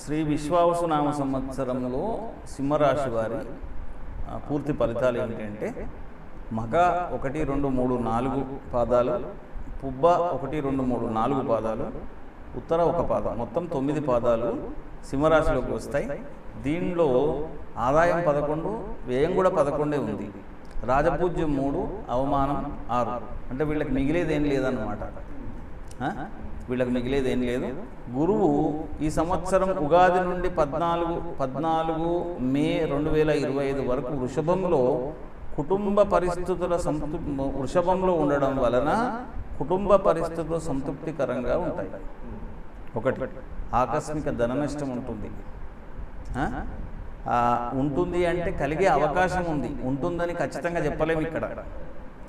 శ్రీ విశ్వావసునామ సంవత్సరంలో సింహరాశి వారి పూర్తి ఫలితాలు ఏమిటంటే మగ ఒకటి రెండు మూడు నాలుగు పాదాలు పుబ్బ ఒకటి రెండు మూడు నాలుగు పాదాలు ఉత్తర ఒక పాదం మొత్తం తొమ్మిది పాదాలు సింహరాశిలోకి వస్తాయి. దీనిలో ఆదాయం పదకొండు వ్యయం కూడా పదకొండే ఉంది. రాజపూజ్యం మూడు అవమానం ఆరు. అంటే వీళ్ళకి మిగిలేదేం లేదన్నమాట. వీళ్ళకి మిగిలేదు ఏం లేదు. గురువు ఈ సంవత్సరం ఉగాది నుండి పద్నాలుగు పద్నాలుగు మే రెండు వేల ఇరవై ఐదు వరకు వృషభంలో కుటుంబ పరిస్థితుల సంతృ వృషభంలో ఉండడం వలన కుటుంబ పరిస్థితులు సంతృప్తికరంగా ఉంటాయి. ఒకటి ఆకస్మిక ధన నష్టం ఉంటుంది ఉంటుంది అంటే కలిగే అవకాశం ఉంది. ఉంటుందని ఖచ్చితంగా చెప్పలేము ఇక్కడ.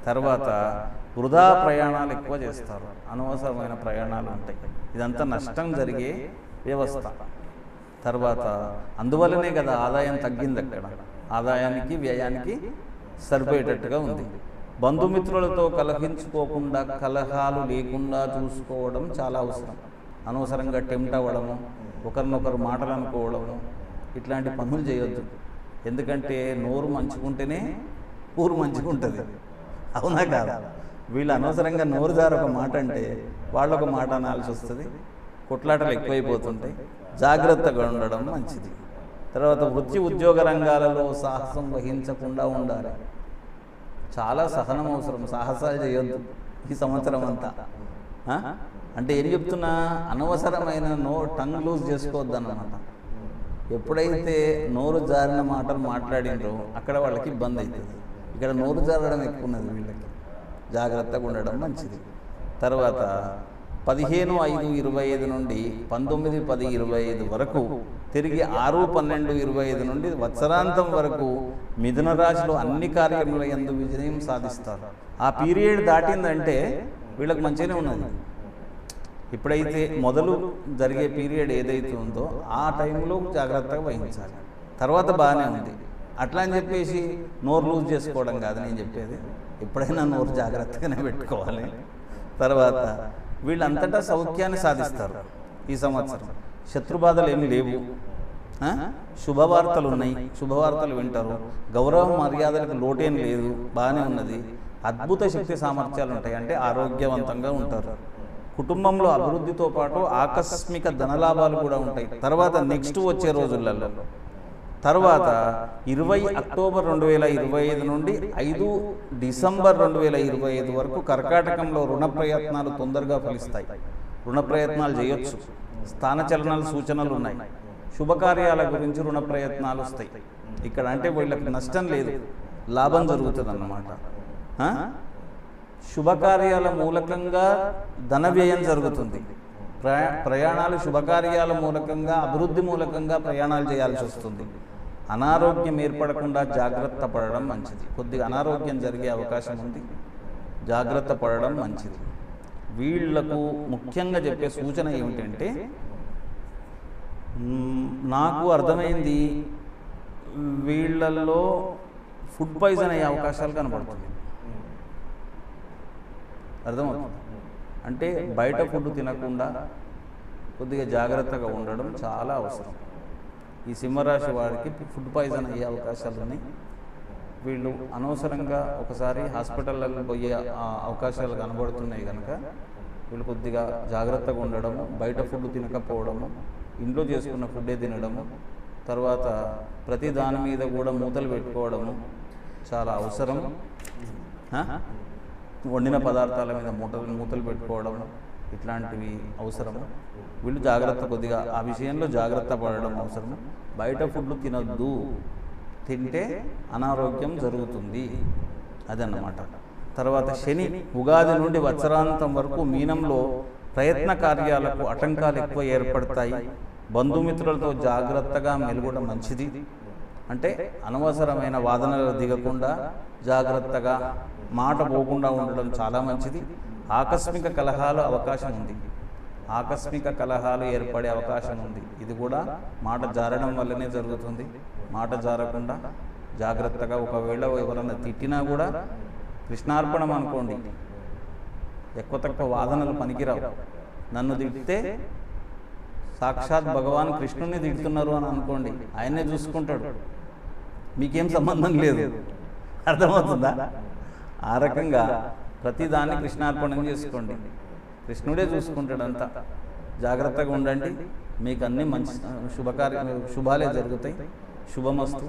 తర్వాత వృధా ప్రయాణాలు ఎక్కువ చేస్తారు. అనవసరమైన ప్రయాణాలు ఉంటాయి. ఇదంతా నష్టం జరిగే వ్యవస్థ. తర్వాత అందువల్లనే కదా ఆదాయం తగ్గింది అక్కడ. ఆదాయానికి వ్యయానికి సరిపోయేటట్టుగా ఉంది. బంధుమిత్రులతో కలహించుకోకుండా కలహాలు లేకుండా చూసుకోవడం చాలా అవసరం. అనవసరంగా టెంప్ట్ అవ్వడము ఒకరినొకరు మాటలు అనుకోవడము ఇట్లాంటి పనులు చేయొద్దు. ఎందుకంటే నోరు మంచుకుంటేనే ఊరు మంచుకుంటుంది. అవునా కాదు? వీళ్ళు అనవసరంగా నోరు జారు ఒక మాట అంటే వాళ్ళు ఒక మాట అనాల్సి వస్తుంది. కొట్లాటలు ఎక్కువైపోతుంటాయి. జాగ్రత్తగా ఉండడం మంచిది. తర్వాత వృత్తి ఉద్యోగ రంగాలలో సాహసం వహించకుండా ఉండాలి. చాలా సహనం అవసరం. సాహసాలు చేయొద్దు ఈ సంవత్సరం అంతా. అంటే ఏం చెప్తున్నా? అనవసరమైన నో టంగ్ లూజ్ చేసుకోవద్దు అన్నమాట. ఎప్పుడైతే నోరు జారిన మాటలు మాట్లాడినరో అక్కడ వాళ్ళకి ఇబ్బంది అవుతుంది. ఇక్కడ నోరు జారడం ఎక్కువ ఉన్నది వీళ్ళకి. జాగ్రత్తగా ఉండడం మంచిది. తర్వాత పదిహేను ఐదు ఇరవై ఐదు నుండి పంతొమ్మిది పది ఇరవై ఐదు వరకు తిరిగి ఆరు పన్నెండు ఇరవై ఐదు నుండి వత్సరాంతం వరకు మిథున రాశిలో అన్ని కార్యముల ఎందు విజయం సాధిస్తారు. ఆ పీరియడ్ దాటిందంటే వీళ్ళకి మంచిగానే ఉన్నది. ఎప్పుడైతే మొదలు జరిగే పీరియడ్ ఏదైతే ఉందో ఆ టైంలో జాగ్రత్తగా వహించాలి. తర్వాత బాగానే ఉంది. అట్లా అని చెప్పేసి నోరు లూజ్ చేసుకోవడం కాదు నేను చెప్పేది. ఎప్పుడైనా నోరు జాగ్రత్తగానే పెట్టుకోవాలి. తర్వాత వీళ్ళంతటా సౌఖ్యాన్ని సాధిస్తారు ఈ సంవత్సరం. శత్రుబాధలు ఏమి లేవు. శుభవార్తలు ఉన్నాయి శుభవార్తలు వింటారు. గౌరవ మర్యాదలకు లోటేం లేదు. బాగానే ఉన్నది. అద్భుత శక్తి సామర్థ్యాలు ఉంటాయి. అంటే ఆరోగ్యవంతంగా ఉంటారు. కుటుంబంలో అభివృద్ధితో పాటు ఆకస్మిక ధనలాభాలు కూడా ఉంటాయి. తర్వాత నెక్స్ట్ వచ్చే రోజులలో తర్వాత ఇరవై అక్టోబర్ రెండు వేల ఇరవై ఐదు నుండి ఐదు డిసెంబర్ రెండు వేల ఇరవై ఐదు వరకు కర్కాటకంలో రుణ ప్రయత్నాలు తొందరగా ఫలిస్తాయి. రుణ ప్రయత్నాలు చేయొచ్చు. స్థానచలనాలు సూచనలు ఉన్నాయి. శుభకార్యాల గురించి రుణ ప్రయత్నాలు వస్తాయి. ఇక్కడ అంటే వీళ్ళకి నష్టం లేదు. లాభం జరుగుతుంది అన్నమాట? శుభకార్యాల మూలకంగా ధన వ్యయం జరుగుతుంది. ప్రయా ప్రయాణాలు శుభకార్యాల మూలకంగా అభివృద్ధి మూలకంగా ప్రయాణాలు చేయాల్సి వస్తుంది. అనారోగ్యం ఏర్పడకుండా జాగ్రత్త పడడం మంచిది. కొద్దిగా అనారోగ్యం జరిగే అవకాశం ఉంది. జాగ్రత్త పడడం మంచిది. వీళ్ళకు ముఖ్యంగా చెప్పే సూచన ఏమిటంటే నాకు అర్థమైంది వీళ్ళల్లో ఫుడ్ పాయిజన్ అయ్యే అవకాశాలు కనబడుతుంది. అర్థమవుతుంది? అంటే బయట ఫుడ్ తినకుండా కొద్దిగా జాగ్రత్తగా ఉండడం చాలా అవసరం. ఈ సింహరాశి వారికి ఫుడ్ పాయిజన్ అయ్యే అవకాశాలు ఉన్నాయి. వీళ్ళు అనవసరంగా ఒకసారి హాస్పిటల్లో పోయే అవకాశాలు కనబడుతున్నాయి కనుక వీళ్ళు కొద్దిగా జాగ్రత్తగా ఉండడము బయట ఫుడ్ తినకపోవడము ఇంట్లో చేసుకున్న ఫుడ్డే తినడము తర్వాత ప్రతి దాని మీద కూడా మూతలు పెట్టుకోవడము చాలా అవసరం. వండిన పదార్థాల మీద మూటలు మూతలు పెట్టుకోవడము ఇట్లాంటివి అవసరము. వీళ్ళు జాగ్రత్త కొద్దిగా ఆ విషయంలో జాగ్రత్త పడడం అవసరము. బయట ఫుడ్లు తినద్దు. తింటే అనారోగ్యం జరుగుతుంది. అదన్నమాట. తర్వాత శని ఉగాది నుండి వత్సరాంతం వరకు మీనంలో ప్రయత్న కార్యాలకు ఆటంకాలు ఎక్కువ ఏర్పడతాయి. బంధుమిత్రులతో జాగ్రత్తగా మెలుగడం మంచిది. అంటే అనవసరమైన వాదనలు దిగకుండా జాగ్రత్తగా మాట పోకుండా ఉండడం చాలా మంచిది. ఆకస్మిక కలహాలు అవకాశం ఉంది. ఆకస్మిక కలహాలు ఏర్పడే అవకాశం ఉంది. ఇది కూడా మాట జారడం వల్లనే జరుగుతుంది. మాట జారకుండా జాగ్రత్తగా ఒకవేళ ఎవరన్నా తిట్టినా కూడా కృష్ణార్పణం అనుకోండి. ఎక్కువ తక్కువ వాదనలు పనికిరావు. నన్ను తిడితే సాక్షాత్ భగవాన్ కృష్ణుని తిడుతున్నారు అని అనుకోండి. ఆయనే చూసుకుంటాడు. మీకేం సంబంధం లేదు. అర్థమవుతుందా? ఆ రకంగా ప్రతిదాన్ని కృష్ణార్పణం చేసుకోండి. కృష్ణుడే చూసుకుంటాడు అంతా జాగ్రత్తగా ఉండండి. మీకు అన్ని మంచి శుభకార్య శుభాలే జరుగుతాయి. శుభమస్తు.